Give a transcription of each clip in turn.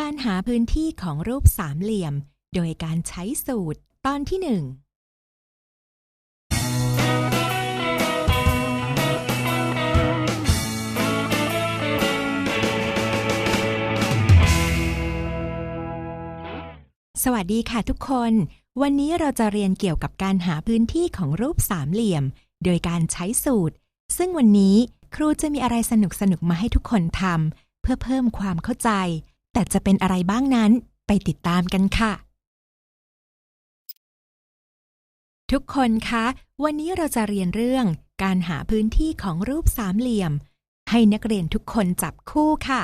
การหาพื้นที่ของรูปสามเหลี่ยม โดยการใช้สูตร ตอนที่หนึ่งสวัสดีค่ะทุกคน วันนี้เราจะเรียนเกี่ยวกับการหาพื้นที่ของรูปสามเหลี่ยม โดยการใช้สูตร ซึ่งวันนี้ครูจะมีอะไรสนุกๆมาให้ทุกคนทำเพื่อเพิ่มความเข้าใจ แต่จะเป็นอะไรบ้างนั้นไปติดตามกันค่ะ ทุกคนคะ วันนี้เราจะเรียนเรื่องการหาพื้นที่ของรูปสามเหลี่ยม ให้นักเรียนทุกคนจับคู่ค่ะ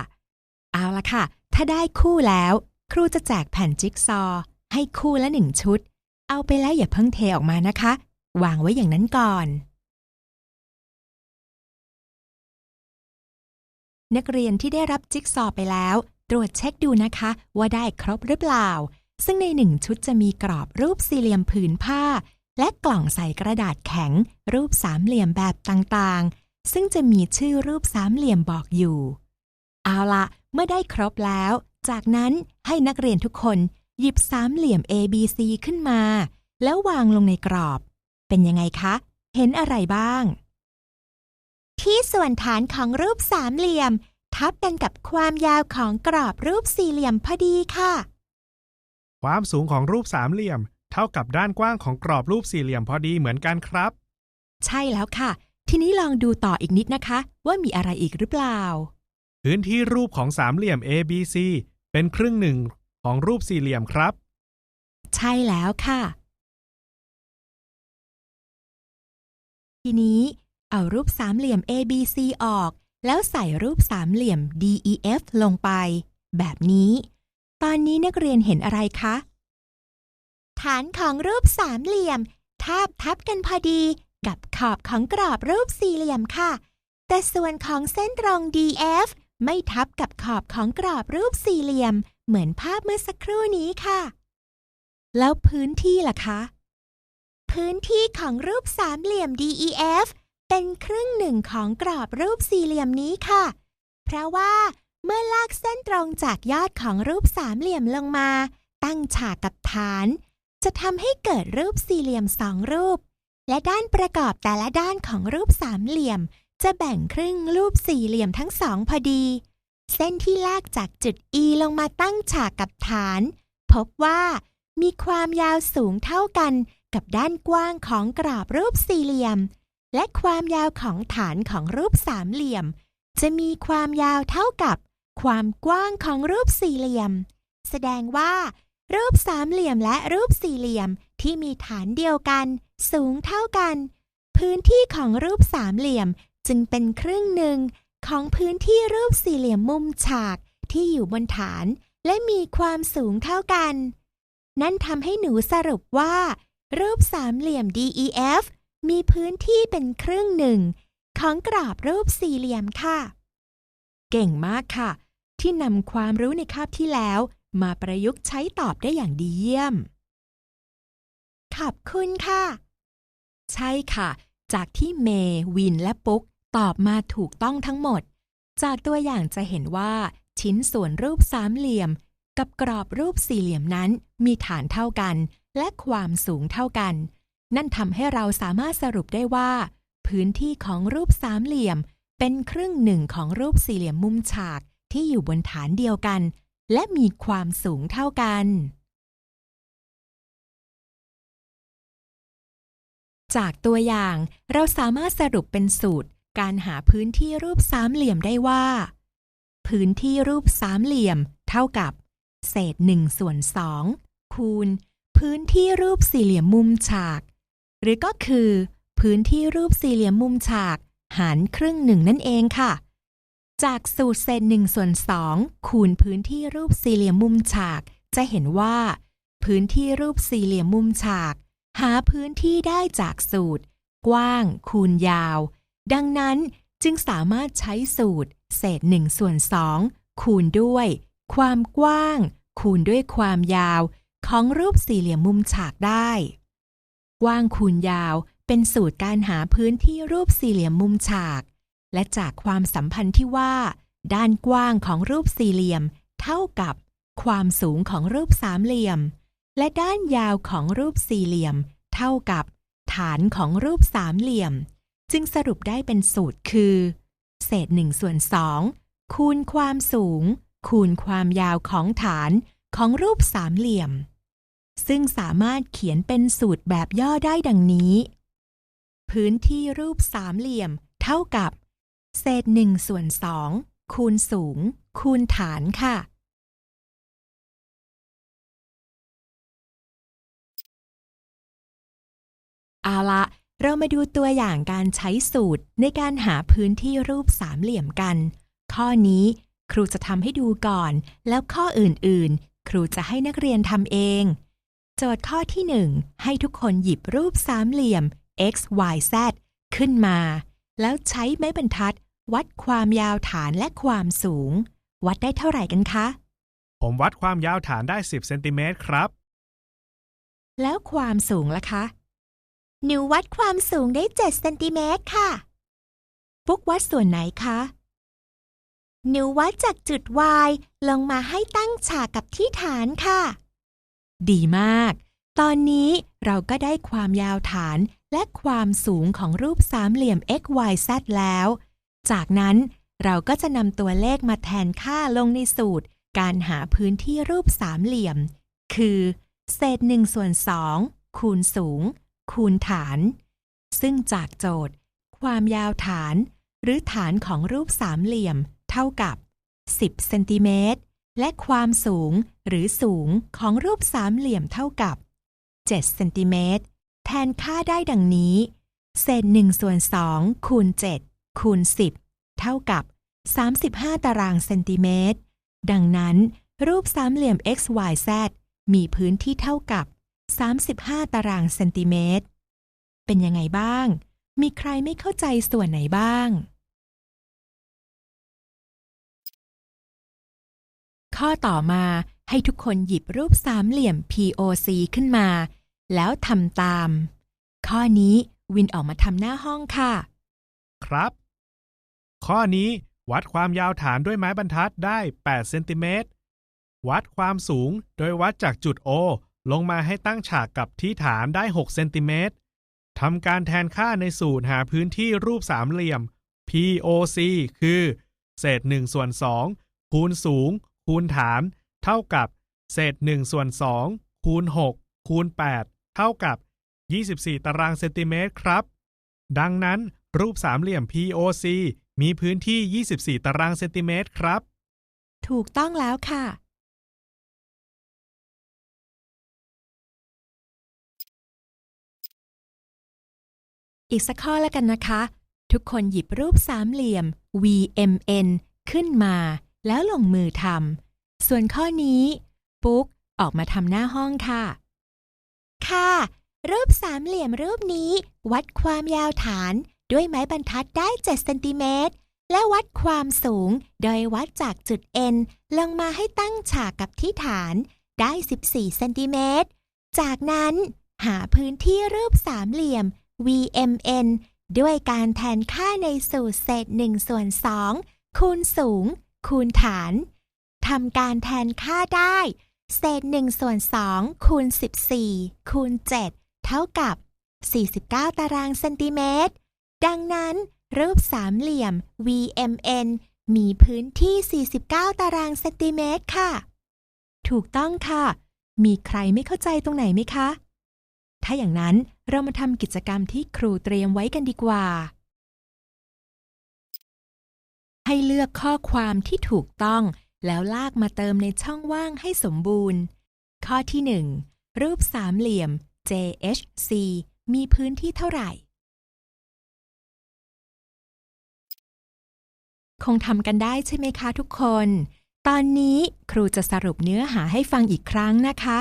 เอาละค่ะ ถ้าได้คู่แล้ว ครูจะแจกแผ่นจิ๊กซอว์ให้คู่ละหนึ่งชุด เอาไปแล้วอย่าเพิ่งเทออกมานะคะ วางไว้อย่างนั้นก่อนนักเรียนที่ได้รับจิ๊กซอว์ไปแล้ว ตรวจเช็คดูนะคะ ว่าได้ครบหรือเปล่า ซึ่งในหนึ่งชุดจะมีกรอบรูปสี่เหลี่ยมผืนผ้า และกล่องใส่กระดาษแข็ง รูปสามเหลี่ยมแบบต่างๆ ซึ่งจะมีชื่อรูปสามเหลี่ยมบอกอยู่ เอาละเมื่อได้ครบแล้ว จากนั้นให้นักเรียนทุกคนหยิบสามเหลี่ยม A B C ขึ้นมา แล้ววางลงในกรอบ เป็นยังไงคะ เห็นอะไรบ้าง ที่ส่วนฐานของรูปสามเหลี่ยม ทับกันกับความยาวของกรอบรูปสี่เหลี่ยมพอดีค่ะ ความสูงของรูปสามเหลี่ยม เท่ากับด้านกว้างของกรอบรูปสี่เหลี่ยมพอดีเหมือนกันครับ ใช่แล้วค่ะ ทีนี้ลองดูต่ออีกนิดนะคะ ว่ามีอะไรอีกหรือเปล่า พื้นที่รูปของสามเหลี่ยม ABC เป็นครึ่งหนึ่งของรูปสี่เหลี่ยมครับ ใช่แล้วค่ะ ทีนี้เอารูปสามเหลี่ยม ABC ออก แล้วใส่รูปสามเหลี่ยม DEF ลงไป แบบนี้ ตอนนี้นักเรียนเห็นอะไรคะ ฐานของรูปสามเหลี่ยม ทาบทับกันพอดี กับขอบของกรอบรูปสี่เหลี่ยมค่ะ แต่ส่วนของเส้นตรง DF ไม่ทับกับขอบของกรอบรูปสี่เหลี่ยม เหมือนภาพเมื่อสักครู่นี้ค่ะ แล้วพื้นที่ล่ะคะ พื้นที่ของรูปสามเหลี่ยม DEF เป็นครึ่งหนึ่งของกรอบรูปสี่เหลี่ยมนี้ค่ะ เพราะว่าเมื่อลากเส้นตรงจากยอดของรูปสามเหลี่ยมลงมา ตั้งฉากกับฐาน จะทำให้เกิดรูปสี่เหลี่ยมสองรูป และด้านประกอบแต่ละด้านของรูปสามเหลี่ยม จะแบ่งครึ่งรูปสี่เหลี่ยมทั้งสองพอดี เส้นที่ลากจากจุด E ลงมาตั้งฉากกับฐาน พบว่ามีความยาวสูงเท่ากันกับด้านกว้างของกรอบรูปสี่เหลี่ยม และความยาวของฐานของรูปสามเหลี่ยม จะมีความยาวเท่ากับความกว้างของรูปสี่เหลี่ยม แสดงว่า รูปสามเหลี่ยมและรูปสี่เหลี่ยมที่มีฐานเดียวกัน สูงเท่ากัน พื้นที่ของรูปสามเหลี่ยมจึงเป็นครึ่งหนึ่งของพื้นที่รูปสี่เหลี่ยมมุมฉากที่อยู่บนฐาน และมีความสูงเท่ากัน นั่นทำให้หนูสรุปว่า รูปสามเหลี่ยม DEF มีพื้นที่เป็นครึ่งหนึ่ง ของกรอบรูปสี่เหลี่ยมค่ะ เก่งมากค่ะ ที่นำความรู้ในคาบที่แล้ว มาประยุกต์ใช้ตอบได้อย่างดีเยี่ยม ขอบคุณค่ะ ใช่ค่ะ จากที่เมวินและปุ๊ก ตอบมาถูกต้องทั้งหมด จากตัวอย่างจะเห็นว่า ชิ้นส่วนรูปสามเหลี่ยม กับกรอบรูปสี่เหลี่ยมนั้น มีฐานเท่ากัน และความสูงเท่ากัน นั่นทำให้เราสามารถสรุปได้ว่า พื้นที่ของรูปสามเหลี่ยม เป็นครึ่งหนึ่งของรูปสี่เหลี่ยมมุมฉากที่อยู่บนฐานเดียวกัน และมีความสูงเท่ากัน จากตัวอย่างเราสามารถสรุปเป็นสูตร การหาพื้นที่รูปสามเหลี่ยมได้ว่า พื้นที่รูปสามเหลี่ยม เท่ากับ เศษ1ส่วน2คูณ พื้นที่รูปสี่เหลี่ยมมุมฉาก หรือก็คือ พื้นที่รูปสี่เหลี่ยมมุมฉาก หารครึ่งหนึ่งนั่นเองค่ะ จากสูตรเศษ1ส่วน2คูณพื้นที่รูปสี่เหลี่ยมมุมฉาก จะเห็นว่า พื้นที่รูปสี่เหลี่ยมมุมฉาก หาพื้นที่ได้จากสูตร กว้างคูณยาว ดังนั้นจึงสามารถใช้สูตร เศษ1ส่วน2คูณด้วย ความกว้าง คูณด้วยความยาว ของรูปสี่เหลี่ยมมุมฉากได้ กว้างคูณยาวเป็นสูตรการหาพื้นที่รูปสี่เหลี่ยมมุมฉาก และจากความสัมพันธ์ที่ว่า ด้านกว้างของรูปสี่เหลี่ยม เท่ากับ ความสูงของรูปสามเหลี่ยม และด้านยาวของรูปสี่เหลี่ยม เท่ากับ ฐานของรูปสามเหลี่ยม จึงสรุปได้เป็นสูตรคือ เศษหนึ่งส่วนสองคูณความสูง คูณความยาวของฐานของรูปสามเหลี่ยม ซึ่งสามารถเขียนเป็นสูตรแบบย่อได้ดังนี้ พื้นที่รูปสามเหลี่ยม เท่ากับ เศษหนึ่งส่วนสองคูณสูง คูณฐานค่ะ เอาละเรามาดูตัวอย่างการใช้สูตรในการหาพื้นที่รูปสามเหลี่ยมกัน ข้อนี้ครูจะทำให้ดูก่อน แล้วข้ออื่นๆ ครูจะให้นักเรียนทำเอง โจทย์ข้อที่ 1 ให้ทุกคนหยิบรูปสามเหลี่ยม x y z ขึ้นมา แล้วใช้ไม้บรรทัด วัดความยาวฐานและความสูง วัดได้เท่าไหร่กันคะ ผมวัดความยาวฐานได้ 10 เซนติเมตรครับ แล้วความสูงล่ะคะ หนูวัดความสูงได้ 7 เซนติเมตรค่ะ ปุ๊กวัดส่วนไหนคะหนูวัดจากจุด Y ลงมาให้ตั้งฉากกับที่ฐานค่ะ ดีมาก ตอนนี้เราก็ได้ความยาวฐานและความสูงของรูปสามเหลี่ยม x y z แล้ว จากนั้นเราก็จะนำตัวเลขมาแทนค่าลงในสูตร การหาพื้นที่รูปสามเหลี่ยม คือ เศษหนึ่งส่วนสองคูณสูง คูณฐาน ซึ่งจากโจทย์ ความยาวฐาน หรือฐานของรูปสามเหลี่ยม เท่ากับ 10 เซนติเมตร และความสูงหรือสูงของรูปสามเหลี่ยมเท่ากับ 7 เซนติเมตร แทนค่าได้ดังนี้ เศษ1ส่วน2คูณ 7 คูณ 10 เท่ากับ 35 ตารางเซนติเมตร ดังนั้น รูปสามเหลี่ยม x y z มีพื้นที่เท่ากับ 35 ตารางเซนติเมตร เป็นยังไงบ้าง มีใครไม่เข้าใจส่วนไหนบ้าง ข้อต่อมาให้ทุกคนหยิบรูปสามเหลี่ยม POC ขึ้นมา แล้วทำตาม ข้อนี้วินออกมาทำหน้าห้องค่ะ ครับ ข้อนี้วัดความยาวฐานด้วยไม้บรรทัดได้ 8 เซนติเมตร วัดความสูงโดยวัดจากจุด O ลงมาให้ตั้งฉากกับที่ฐานได้ 6 เซนติเมตรทำการแทนค่าในสูตรหาพื้นที่รูปสามเหลี่ยม POC คือ เศษ1ส่วน2คูณสูง คูณฐาน เท่ากับ เศษ1ส่วน2คูณ6คูณ8เท่ากับ 24 ตารางเซนติเมตรครับ ดังนั้นรูปสามเหลี่ยม POC มีพื้นที่ 24 ตารางเซนติเมตรครับ ถูกต้องแล้วค่ะ อีกสักข้อแล้วกันนะคะ ทุกคนหยิบรูปสามเหลี่ยม VMN ขึ้นมา แล้วลงมือทำส่วนข้อนี้ ปุ๊กออกมาทำหน้าห้องค่ะ ค่ะ รูปสามเหลี่ยมรูปนี้ วัดความยาวฐานด้วยไม้บรรทัดได้ 7 เซนติเมตร และวัดความสูง โดยวัดจากจุด N ลงมาให้ตั้งฉากกับที่ฐานได้ 14 เซนติเมตร จากนั้นหาพื้นที่รูปสามเหลี่ยม VMN ด้วยการแทนค่าในสูตรเศษ1ส่วน2คูณสูง คูณฐานทำการแทนค่าได้ เศษ1ส่วน2คูณ14คูณ7เท่ากับ 49 ตารางเซนติเมตร ดังนั้น รูปสามเหลี่ยม VMN มีพื้นที่ 49 ตารางเซนติเมตรค่ะ ถูกต้องค่ะ มีใครไม่เข้าใจตรงไหนไหมคะ ถ้าอย่างนั้นเรามาทำกิจกรรมที่ครูเตรียมไว้กันดีกว่า ให้เลือกข้อความที่ถูกต้อง แล้วลากมาเติมในช่องว่างให้สมบูรณ์ ข้อที่ 1 รูปสามเหลี่ยม JHC มีพื้นที่เท่าไหร่ คงทำกันได้ใช่ไหมคะทุกคน ตอนนี้ครูจะสรุปเนื้อหาให้ฟังอีกครั้งนะคะ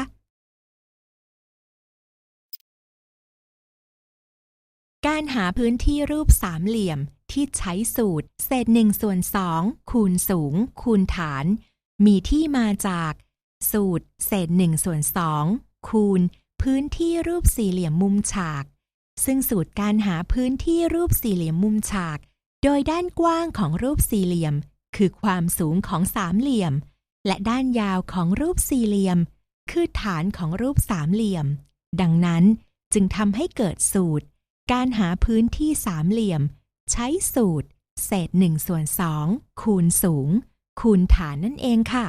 การหาพื้นที่รูปสามเหลี่ยม ที่ใช้สูตร เศษหนึ่งส่วนสองคูณสูง คูณฐาน มีที่มาจาก สูตร เศษหนึ่งส่วนสองคูณ พื้นที่รูปสี่เหลี่ยมมุมฉาก ซึ่งสูตรการหาพื้นที่รูปสี่เหลี่ยมมุมฉาก โดยด้านกว้างของรูปสี่เหลี่ยม คือความสูงของสามเหลี่ยม และด้านยาวของรูปสี่เหลี่ยม คือฐานของรูปสามเหลี่ยม ดังนั้นจึงทำให้เกิดสูตร การหาพื้นที่สามเหลี่ยม ใช้สูตร เศษหนึ่งส่วนสองคูณสูง คูณฐานนั่นเองค่ะ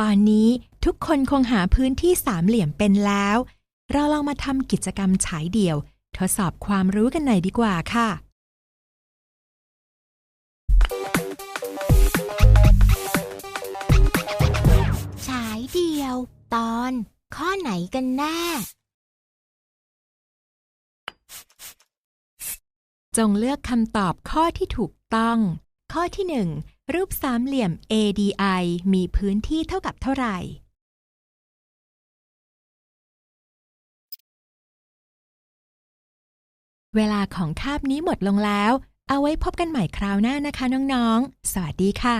ตอนนี้ทุกคนคงหาพื้นที่สามเหลี่ยมเป็นแล้ว เราลองมาทำกิจกรรมฉายเดี่ยว ทดสอบความรู้กันหน่อยดีกว่าค่ะฉายเดี่ยว ตอนข้อไหนกันแน่ จงเลือกคำตอบข้อที่ถูกต้อง ข้อที่ 1 รูปสามเหลี่ยม ADI มีพื้นที่เท่ากับเท่าไหร่ เวลาของคาบนี้หมดลงแล้ว เอาไว้พบกันใหม่คราวหน้านะคะน้องๆ สวัสดีค่ะ